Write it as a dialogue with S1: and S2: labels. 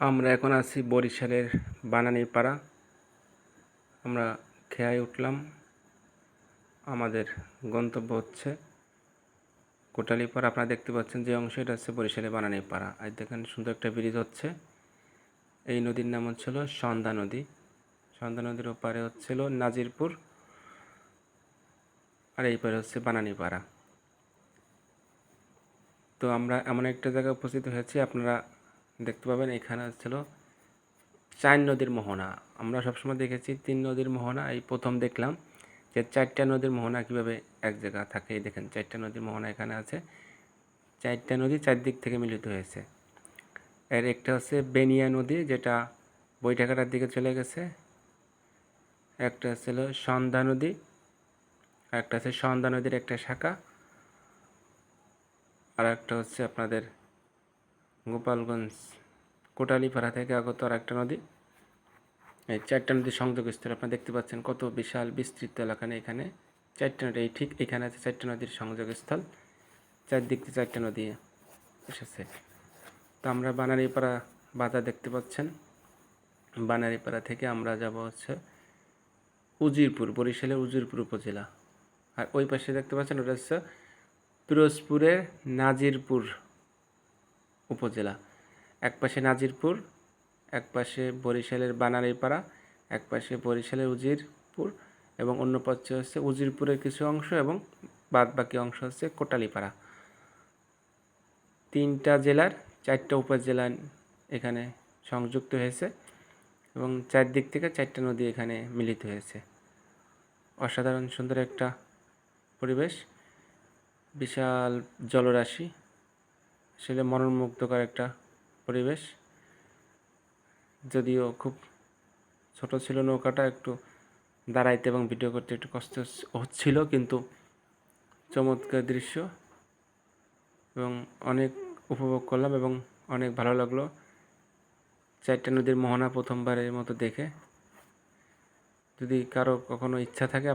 S1: আমরা এখন আছি বরিশালের বানানীর পাড়া আমরা খেয়ায় উঠলাম। আমাদের গন্তব্য হচ্ছে কোটালীপাড়া। আপনারা দেখতে পাচ্ছেন যে অংশ এটা হচ্ছে বরিশালের বানানীর পাড়া আর দেখেন, সুন্দর একটা ব্রিজ হচ্ছে। এই নদীর নাম হচ্ছিল সন্ধ্যা নদী। সন্ধ্যা নদীর ওপারে হচ্ছিল নাজিরপুর। আর এই পারে হচ্ছে বানানীপাড়া। তো আমরা এমন একটা জায়গায় উপস্থিত হয়েছি। আপনারা দেখতে পাবেন, এখানে ছিল চার নদীর মোহনা। আমরা সবসময় দেখেছি তিন নদীর মোহনা, এই প্রথম দেখলাম যে চারটা নদীর মোহনা কীভাবে এক জায়গা থাকে। এই দেখেন, চারটা নদীর মোহনা এখানে আছে। চারটা নদী চারদিক থেকে মিলিত হয়েছে। এর একটা হচ্ছে বেনিয়া নদী, যেটা বৈঠাকাটার দিকে চলে গেছে। একটা ছিল সন্ধ্যা নদী, একটা আছে সন্ধ্যা নদীর একটা শাখা আর একটা হচ্ছে আপনাদের গোপালগঞ্জ, কোটালীপাড়া থেকে আগত আর একটা নদী। এই চারটা নদীর সংযোগস্থল আপনারা দেখতে পাচ্ছেন কত বিশাল বিস্তৃত এলাকা নিয়ে এখানে। চারটা নদী, এই ঠিক এখানে আছে চারটা নদীর সংযোগস্থল। চারদিক দিয়ে চারটা নদী এসেছে। তো আমরা বানারীপাড়া বাজার দেখতে পাচ্ছেন। বানারীপাড়া থেকে আমরা যাব হচ্ছে উজিরপুর বরিশালের উজিরপুর উপজেলা। আর ওই পাশে দেখতে পাচ্ছেন ওটা হচ্ছে পিরোজপুরের নাজিরপুর উপজেলা। এক পাশে নাজিরপুর এক পাশে বরিশালের বানারীপাড়া এক পাশে বরিশালের উজিরপুর এবং অন্য পাশে হচ্ছে উজিরপুরের কিছু অংশ এবং বাদ বাকি অংশ হচ্ছে কোটালীপাড়া। তিনটা জেলার চারটা উপজেলা এখানে সংযুক্ত হয়েছে এবং চারদিক থেকে চারটা নদী এখানে মিলিত হয়েছে। অসাধারণ সুন্দর একটা পরিবেশ, বিশাল জলরাশি আসলে মনোমুগ্ধকর একটা পরিবেশ। যদিও খুব ছোট ছিল নৌকাটা, একটু দাঁড়াইতে এবং ভিডিও করতে একটু কষ্ট হচ্ছিল, কিন্তু চমৎকার দৃশ্য এবং অনেক উপভোগ করলাম এবং অনেক ভালো লাগল। চারটা নদীর মোহনা প্রথমবারের মতো দেখে। যদি কারও কখনো ইচ্ছা থাকে